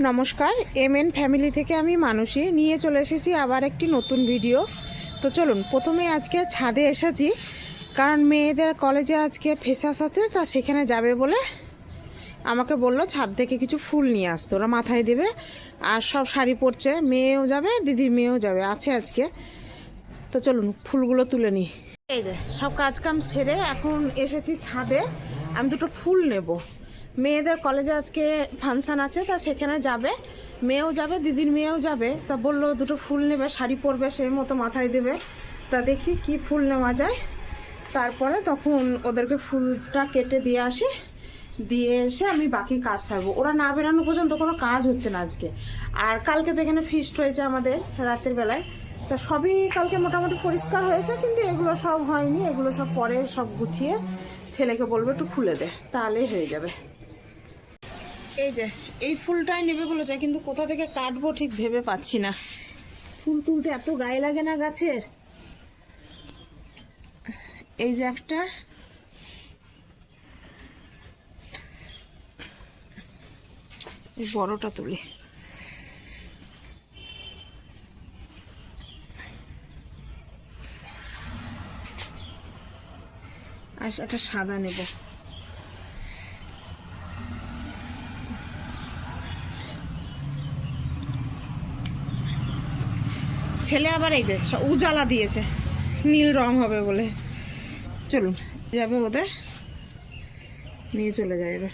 নমস্কার M N family থেকে আমি মানুষই নিয়ে চলে এসেছি আবার একটি নতুন ভিডিও। তো চলুন, প্রথমে আজকে ছাদে এসেছি। কারণ মেয়েদের কলেজে আজকে ফেসাস আছে, তা সেখানে যাবে বলে আমাকে বলল ছাদ থেকে কিছু ফুল নিয়ে আসতে। ওরা মাথায় দেবে, আর সব শাড়ি পরছে। মেয়েও যাবে, দিদির মেয়েও যাবে, আছে আজকে। তো চলুন, ফুলগুলো তুলে নিই। এই যে, সব কাজকাম সেরে এখন এসেছি ছাদে। আমি দুটো ফুল নেব। মেয়েদের কলেজে আজকে ফাংশান আছে, তা সেখানে যাবে। মেয়েও যাবে, দিদির মেয়েও যাবে। তা বলল, দুটো ফুল নেবে, শাড়ি পরবে, সেই মতো মাথায় দেবে। তা দেখি কি ফুল নেওয়া যায়। তারপরে তখন ওদেরকে ফুলটা কেটে দিয়ে আসি। দিয়ে এসে আমি বাকি কাজ সারবো। ওরা না বেরানো পর্যন্ত কোনো কাজ হচ্ছে না আজকে। আর কালকে তো এখানে ফিস্ট হয়েছে আমাদের রাতের বেলায়। তা সবই কালকে মোটামুটি পরিষ্কার হয়েছে, কিন্তু এগুলো সব হয়নি। এগুলো সব পরে সব গুছিয়ে ছেলেকে বলব একটু খুলে দে, তাহলেই হয়ে যাবে। এই যে, এই ফুলটাই নেবে বলেছে, কিন্তু কোথা থেকে কাটবো ঠিক ভেবে পাচ্ছি না। ফুল তুলতে এত গায়ে লাগে না গাছের? এই যে একটা। বড়টা তুলি। আর একটা সাদা নেব। ছেলে আবার এই যে উজালা দিয়েছে। নীল রং হবে বলে। চলুন, যাবে ওদের। নিয়ে চলে যায় এবার।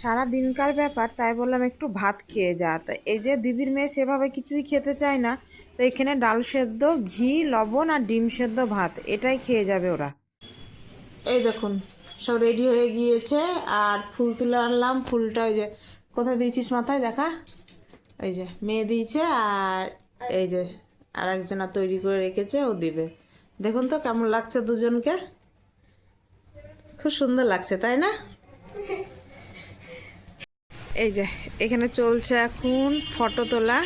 সারা দিনকার ব্যাপার, তাই বললাম একটু ভাত খেয়ে যা। এই যে দিদির মেয়ে সেভাবে কিছুই খেতে চায় না, তো এখানে ডাল সেদ্ধ, ঘি, লবণ আর ডিম সেদ্ধ ভাত, এটাই খেয়ে যাবে ওরা। এই দেখুন, সব রেডি হয়ে গিয়েছে, আর ফুল তুলে আনলাম। ফুলটা ওই যে, কোথায় দিয়েছিস মাথায়? দেখা। এই যে মেয়ে দিয়েছে আর এই যে আর একজনা তৈরি করে রেখেছে ও দিবে। দেখুন তো কেমন লাগছে দুজনকে। খুব সুন্দর লাগছে তাই না? এই যে এখানে চলছে এখন ফটো তোলা।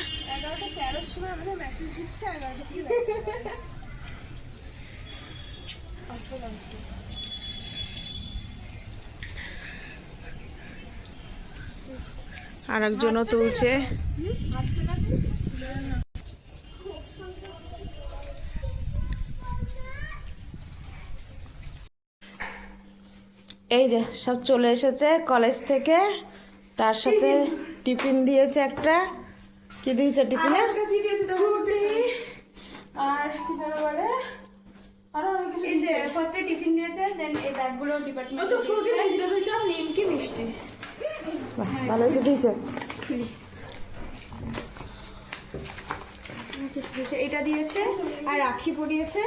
আর একজনও তুলছে। এই যে সব চলে এসেছে কলেজ থেকে। তার সাথে টিফিন দিয়েছে একটা। কি দিয়েছে টিফিনে? আর কি বলে? আরও অনেক কিছু এই যে ফার্স্টে টিফিন দিয়েছে দেন এই ব্যাগগুলো ও ডিপার্টমেন্ট তো ফ্রুটি ভেজিটেবল চাপ নিমকি মিষ্টি। বাহ, ভালোই তো দিয়েছে। এটা দিয়েছে আর রাখি পরিয়েছে।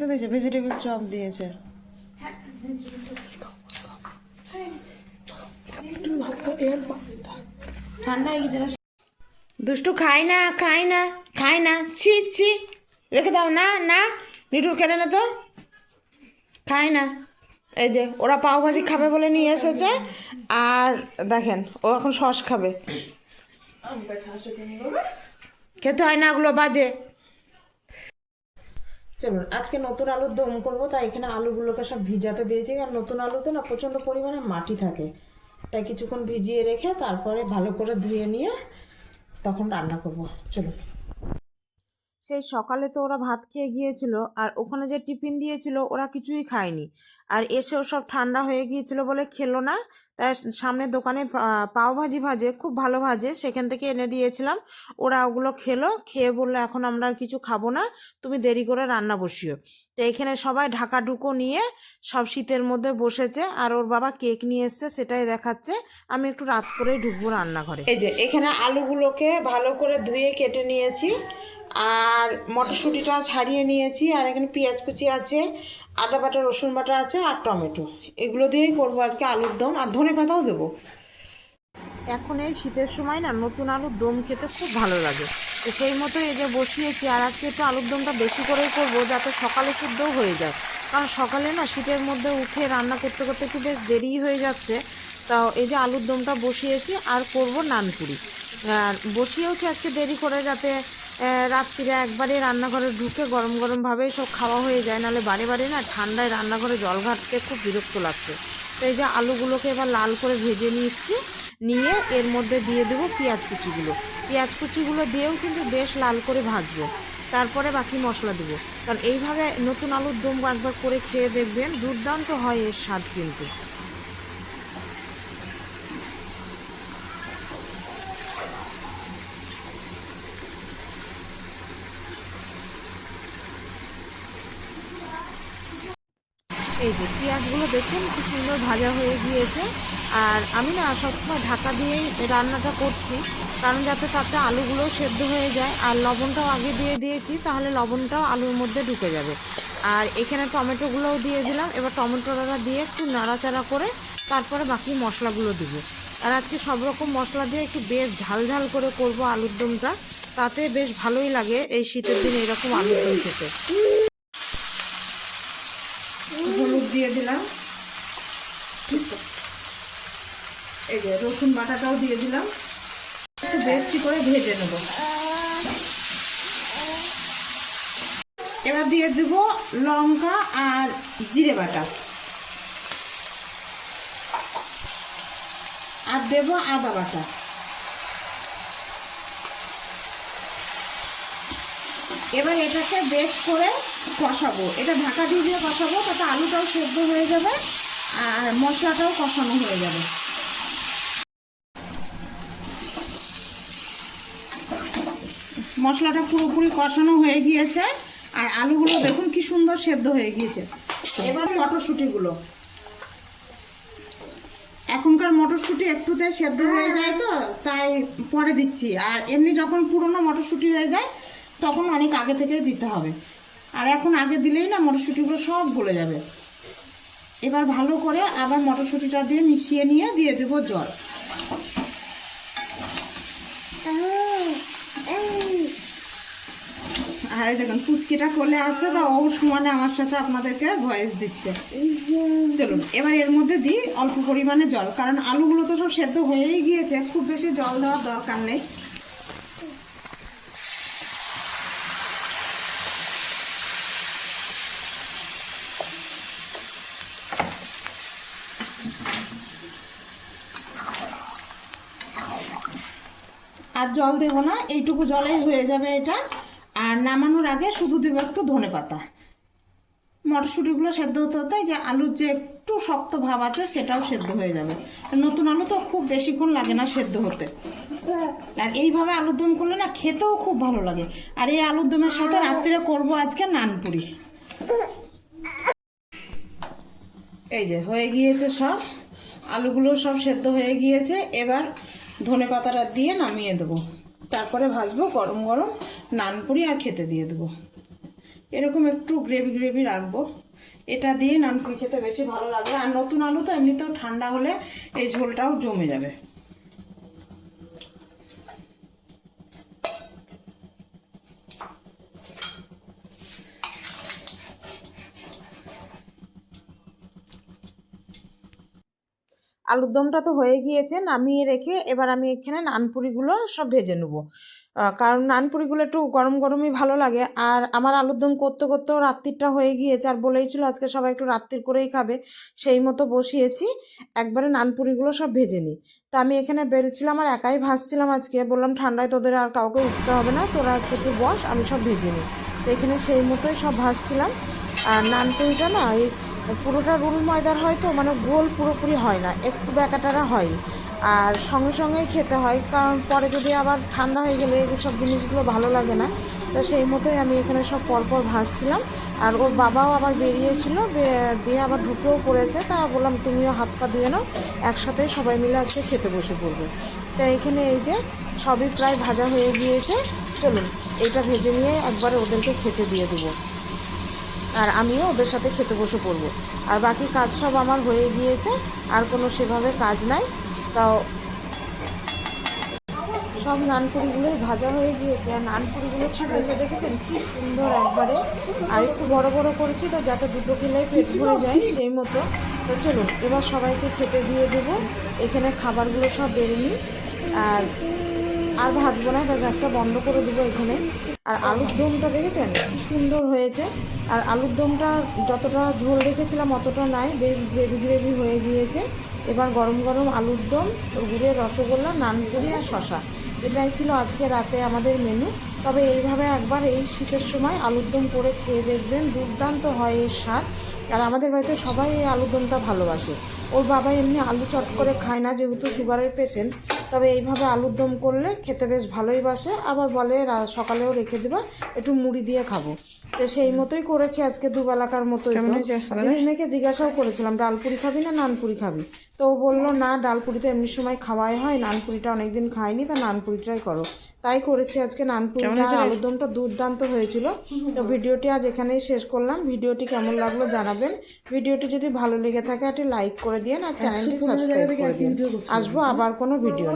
তো দিয়েছে ভেজিটেবল চপ দিয়েছে। ঠান্ডা হয়ে গেছে দুষ্টু খাই না খাই না খাই না। ছি ছি। রেখে দাও না না। নিটুর কেটে না তো? খাই না। এই যে, ওরা পাও ভাজি খাবে বলে নিয়ে এসেছে। আর দেখেন, ও এখন সস খাবে। খেতে হয় না, ওগুলো বাজে। চলুন, আজকে নতুন আলুর দম করব, তাই এখানে আলুগুলোকে সব ভিজাতে দিয়েছি। আর নতুন আলুতে না প্রচণ্ড পরিমাণে মাটি থাকে। তাই কিছুক্ষণ ভিজিয়ে রেখে তারপরে ভালো করে ধুয়ে নিয়ে তখন রান্না করব। চলুন। সেই সকালে তো ওরা ভাত খেয়ে গিয়েছিল আর ওখানে যে টিফিন দিয়েছিল ওরা কিছুই খায়নি। আর এসেও সব ঠান্ডা হয়ে গিয়েছিল বলে খেলো না। তাই সামনে দোকানে পাও ভাজি ভাজে, খুব ভালো ভাজে, সেখান থেকে এনে দিয়েছিলাম। ওরা ওগুলো খেলো, খেয়ে বলল এখন আমরা আর কিছু খাব না, তুমি দেরি করে রান্না বসিও। তো এখানে সবাই ঢাকা ঢুকো নিয়ে সব শীতের মধ্যে বসেছে আর ওর বাবা কেক নিয়ে এসছে, সেটাই দেখাচ্ছে। আমি একটু রাত করেই ঢুকবো রান্নাঘরে। এই যে, এখানে আলুগুলোকে ভালো করে ধুয়ে কেটে নিয়েছি। আর মটরশুঁটিটা ছাড়িয়ে নিয়েছি, আর এখানে পেঁয়াজ কুচি আছে, আদা বাটা, রসুন বাটা আছে, আর টমেটো। এগুলো দিয়েই করব আজকে আলুর দম, আর ধনে পাতাও দেবো। এখন এই শীতের সময় না, নতুন আলুর দম খেতে খুব ভালো লাগে। তো সেই মতো এই যে বসিয়েছি, আর আজকে একটু আলুর দমটা বেশি করেই করব, যাতে সকালে শুদ্ধও হয়ে যায়। কারণ সকালে না, শীতের মধ্যে উঠে রান্না করতে করতে একটু বেশ দেরিই হয়ে যাচ্ছে। তা এই যে আলুর দমটা বসিয়েছি, আর করব নানপুরি। আর বসিয়েওছি আজকে দেরি করে, যাতে রাত্রিরে একবারে রান্নাঘরে ঢুকে গরম গরমভাবে সব খাওয়া হয়ে যায়, নাহলে বারে বারে না ঠান্ডায় রান্নাঘরে জল ঘাটতে খুব বিরক্ত লাগছে। তো এই যে আলুগুলোকে এবার লাল করে ভেজে নিচ্ছি, নিয়ে এর মধ্যে দিয়ে দেবো পেঁয়াজ কুচিগুলো। পেঁয়াজ কুচিগুলো দিয়েও কিন্তু বেশ লাল করে ভাজবো, তারপরে বাকি মশলা দেবো। কারণ এইভাবে নতুন আলুর দম একবার করে খেয়ে দেখবেন, দুর্দান্ত হয় এর স্বাদ কিন্তু। এই যে পেঁয়াজগুলো দেখুন কি সুন্দর ভাজা হয়ে গিয়েছে। আর আমি না সবসময় ঢাকা দিয়েই রান্নাটা করছি, কারণ যাতে তাতে আলুগুলো সেদ্ধ হয়ে যায়। আর লবণটাও আগে দিয়ে দিয়েছি, তাহলে লবণটাও আলুর মধ্যে ঢুকে যাবে। আর এখানে টমেটোগুলোও দিয়ে দিলাম, এবার টমেটোটা দিয়ে একটু নাড়াচাড়া করে তারপরে বাকি মশলাগুলো দিব। আর আজকে সব রকম মশলা দিয়ে একটু বেশ ঝাল ঝাল করে করব আলুর দমটা, তাতে বেশ ভালোই লাগে এই শীতের দিনে এরকম আলুর দম খেতে। দিয়ে দিলাম। এই যে রসুন বাটাটাও দিয়ে দিলাম। একটু বেশি করে ভেজে নেব। এবার দিয়ে দেবো লঙ্কা আর জিরে বাটা। আর দেবো আদা বাটা। এবার এটাকে বেশ করে কষাবো। এটা ঢাকা দিয়ে দিয়ে কষাবো, তাতে আলুটাও সেদ্ধ হয়ে যাবে আর মশলাটাও কষানো হয়ে যাবে। মশলাটা পুরোপুরি কষানো হয়ে গিয়েছে আর আলুগুলো দেখুন কি সুন্দর সেদ্ধ হয়ে গিয়েছে। এবার মটরশুঁটিগুলো। এখনকার মটরশুঁটি একটুতে সেদ্ধ হয়ে যায় তো, তাই পরে দিচ্ছি। আর এমনি যখন পুরনো মটরশুঁটি হয়ে যায় তখন অনেক আগে থেকে দিতে হবে। আর এখন আগে দিলেই না মটরশুঁটিগুলো সব গলে যাবে। এবার ভালো করে আবার মটরশুঁটিটা দিয়ে মিশিয়ে নিয়ে দিয়ে দেবো জল। আর দেখুন, পুচকিটা কোলে আছে, তো ও সমানে আমার সাথে আপনাদেরকে ভয়েস দিচ্ছে। চলুন, এবার এর মধ্যে দিই অল্প পরিমাণে জল, কারণ আলুগুলো তো সব সেদ্ধ হয়েই গিয়েছে, খুব বেশি জল দেওয়ার দরকার নেই। আর জল দেবো না, এইটুকু জলেই হয়ে যাবে এটা। আর নামানোর আগে শুধু দেবো একটু ধনে পাতা। মটরশুঁটিগুলো সেদ্ধ হতে হতে যে আলুর যে একটু শক্ত ভাব আছে, সেটাও সেদ্ধ হয়ে যাবে। নতুন আলু তো খুব বেশিক্ষণ লাগে না সেদ্ধ হতে। আর এইভাবে আলুর দম করলে না খেতেও খুব ভালো লাগে। আর এই আলুর দমের সাথে রাত্রিরে করব আজকে নানপুরি। এই যে হয়ে গিয়েছে সব। আলুগুলো সব সেদ্ধ হয়ে গিয়েছে। এবার ধনে পাতাটা দিয়ে নামিয়ে দেবো। তারপরে ভাজবো, গরম গরম নানপুরি আর খেতে দিয়ে দেবো। এরকম একটু গ্রেভি গ্রেভি রাখব। এটা দিয়ে নানপুরি খেতে বেশি ভালো লাগবে। আর নতুন আলু তো এমনিতেও ঠান্ডা হলে এই ঝোলটাও জমে যাবে। আলুর দমটা তো হয়ে গিয়েছে, নামিয়ে রেখে এবার আমি এখানে নানপুরিগুলো সব ভেজে নেব। কারণ নানপুরিগুলো একটু গরম গরমই ভালো লাগে। আর আমার আলুর দম করতে করতেও রাত্রিরটা হয়ে গিয়েছে আর বলেইছিল আজকে সবাই একটু রাত্রির করেই খাবে, সেই মতো বসিয়েছি। একবারে নানপুরিগুলো সব ভেজে নিই। তো আমি এখানে বেলছিলাম আর একাই ভাজছিলাম আজকে। বললাম ঠান্ডায় তোদের আর কাউকে উঠতে হবে না, তোরা আজকে একটু বস, আমি সব ভেজে নিই। তো এখানে সেই মতোই সব ভাজছিলাম। আর নানপুরিটা না এই পুরোটা রুল ময়দার হয় তো মানে গোল পুরোপুরি হয় না, একটু ব্যাকাটারা হয়। আর সঙ্গে সঙ্গেই খেতে হয়, কারণ পরে যদি আবার ঠান্ডা হয়ে গেলে সব জিনিসগুলো ভালো লাগে না, তো সেই মতোই আমি এখানে সব পরপর ভাসছিলাম আর ওর বাবাও আবার বেরিয়েছিল দিয়ে আবার ঢুকেও পড়েছে, তা বললাম তুমিও হাত পা দিয়ে নাও, একসাথে সবাই মিলে আজকে খেতে বসে পড়ব। তো এখানে এই যে সবই প্রায় ভাজা হয়ে গিয়েছে, চলুন এটা ভেজে নিয়ে একবারে ওদেরকে খেতে দিয়ে দেবো। আর আমিও ওদের সাথে খেতে বসে পড়ব। আর বাকি কাজ সব আমার হয়ে গিয়েছে, আর কোনো সেভাবে কাজ নাই, তাও সব নানপুরিগুলোই ভাজা হয়ে গিয়েছে। আর নানপুরিগুলো হয়েছে, দেখেছেন? কি সুন্দর একবারে। আর একটু বড় বড় করেছি তো, যাতে দুটো খেলেই পেট ভরে যায় সেই মতো। তো চলুন, এবার সবাইকে খেতে দিয়ে দেবো। এখানে খাবারগুলো সব বেড়ে নিই আর আর ভাজবো না, এবার গ্যাসটা বন্ধ করে দেবো এখানে। আর আলুর দমটা দেখেছেন? কি সুন্দর হয়েছে। আর আলুর দমটা যতটা ঝোল রেখেছিলাম অতটা নাই, বেশ গ্রেভি গ্রেভি হয়ে গিয়েছে। এবার গরম গরম আলুর দম গুড়ের রসগোল্লা, নানপুরি আর শশা এটাই ছিল আজকে রাতে আমাদের মেনু তবে এইভাবে একবার এই শীতের সময় আলুর দম করে খেয়ে দেখবেন, দুর্দান্ত হয় এর স্বাদ। আর আমাদের বাড়িতে সবাই এই আলুর দমটা ভালোবাসে। ওর বাবা এমনি আলু চট করে খায় না, যেহেতু সুগারের পেশেন্ট তবে এইভাবে আলুর দম করলে খেতে বেশ ভালোই বাসে। আবার বলে সকালেও রেখে দেবা একটু মুড়ি দিয়ে খাব। তো সেই মতোই করেছি আজকে দুবেলাকার মতোই মেয়েকে জিজ্ঞাসাও করেছিলাম ডালপুরি খাবি না নানপুরি খাবি? তো ও বলল না ডালপুরি তো এমনি সময় খাওয়াই হয় নানপুরিটা অনেকদিন খাইনি তা নানপুরিটাই করো। তাই করেছি আজকে নানপুরিটা আর আলুর দমটা দুর্দান্ত হয়েছিল। তো ভিডিওটি আজ এখানেই শেষ করলাম। ভিডিওটি কেমন লাগল জানাবেন। ভিডিওটি যদি ভালো লেগে থাকে একটি লাইক করে দিন আর চ্যানেলটি সাবস্ক্রাইব করে দিন। আসব আবার কোনো ভিডিও